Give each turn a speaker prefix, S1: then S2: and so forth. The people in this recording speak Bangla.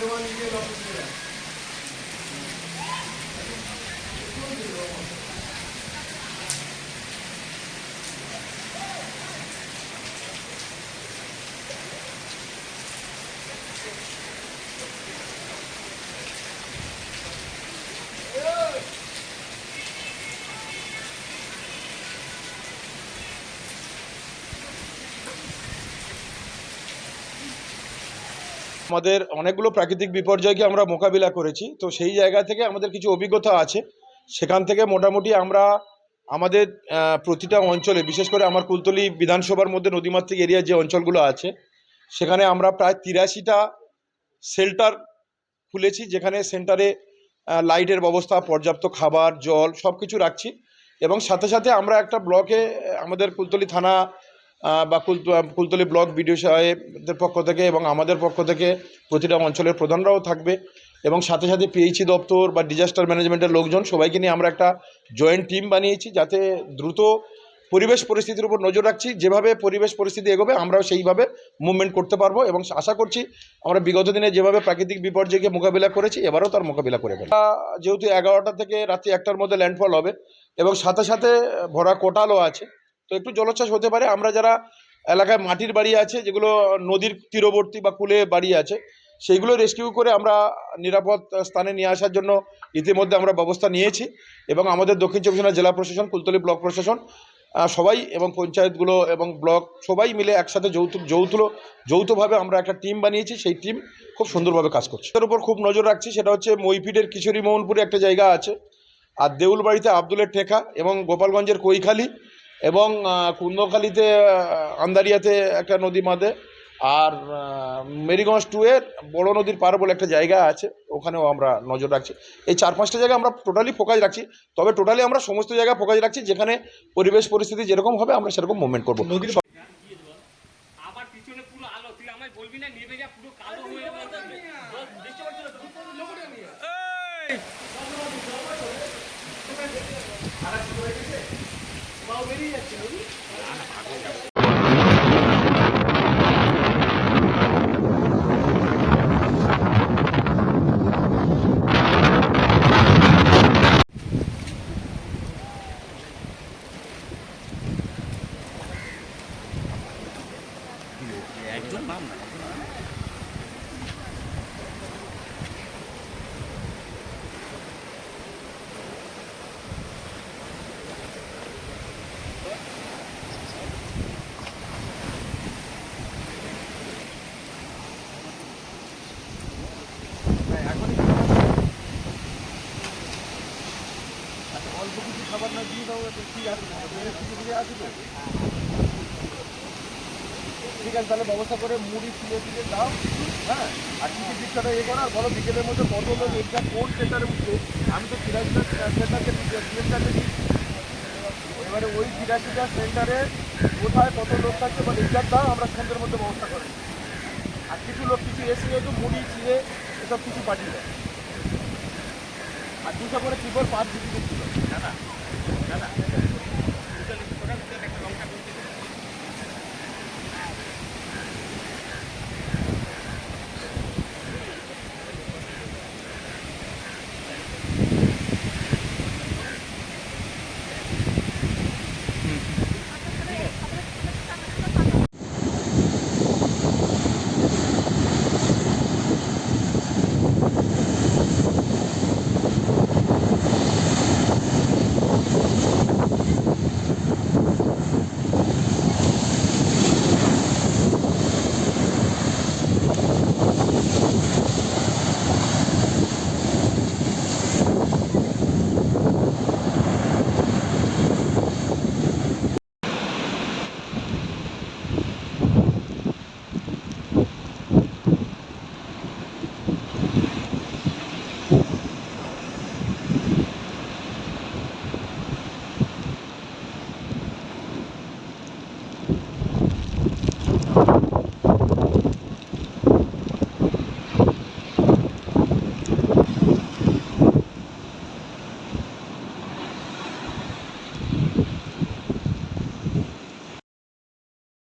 S1: Wenn man hier noch আমাদের অনেকগুলো প্রাকৃতিক বিপর্যয়কে আমরা মোকাবিলা করেছি। তো সেই জায়গা থেকে আমাদের কিছু অভিজ্ঞতা আছে। সেখান থেকে মোটামুটি আমরা আমাদের প্রতিটা অঞ্চলে, বিশেষ করে আমার কুলতলি বিধানসভার মধ্যে নদীমাতৃক এরিয়ার যে অঞ্চলগুলো আছে, সেখানে আমরা প্রায় তিরাশিটা শেল্টার খুলেছি, যেখানে সেন্টারে লাইটের ব্যবস্থা, পর্যাপ্ত খাবার, জল সব কিছু রাখছি। এবং সাথে সাথে আমরা একটা ব্লকে আমাদের কুলতলি থানা বা কুল কুলতলি ব্লক বিডিও সাহেবদের পক্ষ থেকে এবং আমাদের পক্ষ থেকে প্রতিটা অঞ্চলের প্রধানরাও থাকবে এবং সাথে সাথে পিএইচি দপ্তর বা ডিজাস্টার ম্যানেজমেন্টের লোকজন, সবাইকে নিয়ে আমরা একটা জয়েন্ট টিম বানিয়েছি যাতে দ্রুত পরিবেশ পরিস্থিতির উপর নজর রাখছি। যেভাবে পরিবেশ পরিস্থিতি এগোবে, আমরাও সেইভাবে মুভমেন্ট করতে পারব এবং আশা করছি আমরা বিগত দিনে যেভাবে প্রাকৃতিক বিপর্যয়কে মোকাবিলা করেছি, এবারও তার মোকাবিলা করে ফেলব। যেহেতু এগারোটা থেকে রাত্রি একটার মধ্যে ল্যান্ডফল হবে এবং সাথে সাথে ভরা কোটালও আছে তো একটু জলোচ্ছ্বাস হতে পারে। আমরা যারা এলাকায় মাটির বাড়ি আছে, যেগুলো নদীর তীরবর্তী বা কুলে বাড়ি আছে, সেইগুলো রেস্কিউ করে আমরা নিরাপদ স্থানে নিয়ে আসার জন্য ইতিমধ্যে আমরা ব্যবস্থা নিয়েছি এবং আমাদের দক্ষিণ চব্বিশ পরগনা জেলা প্রশাসন, কুলতলি ব্লক প্রশাসন সবাই এবং পঞ্চায়েতগুলো এবং ব্লক সবাই মিলে একসাথে যৌথ যৌথ, যৌথভাবে আমরা একটা টিম বানিয়েছি। সেই টিম খুব সুন্দরভাবে কাজ করছে। এর উপর খুব নজর রাখছি, সেটা হচ্ছে মইফিডের কিশোরী মোহনপুরে একটা জায়গা আছে, আর দেউলবাড়িতে আব্দুলের ঠেকা এবং গোপালগঞ্জের কৈখালি। এবং কুন্দখালিতে আন্দারিয়াতে একটা নদী মাঝে আর মেরিগঞ্জ টু এর বড় নদীর পার বলে একটা জায়গা আছে ওখানেও আমরা নজর রাখছি। এই চার পাঁচটা জায়গা আমরা টোটালি ফোকাস রাখছি তবে টোটালি আমরা সমস্ত জায়গায় ফোকাস রাখছি যেখানে পরিবেশ পরিস্থিতি যেরকম হবে আমরা সেরকম মুভমেন্ট করব।
S2: আবার পিছনে পুরো Yeah, I don't know. যাবে বল, দেখতে পাচ্ছি না তো? এই!
S3: ঠিক আছে তাহলে ব্যবস্থা করে মুড়ি ফিরে ফিরে দাও হ্যাঁ? আর কিছু দিকটা এ করো আর বলো বিকেলের মধ্যে কত লোক এক্সাক্ট কোন সেন্টারে উঠছে আমি তো সেন্টারকে সেন্টারে এবারে ওই সিরাজটা সেন্টারে কোথায় কত লোক থাকছে বা এক্সাক্ট দাও আমরা সন্ধ্যের মধ্যে ব্যবস্থা করি আর কিছু লোক কিছু এসে যেহেতু মুড়ি চিড়ে এসব কিছু পাঠিয়ে দেয় আর দুশো করে ত্রিপল পাঁচ জিবি ছিল। না না না না।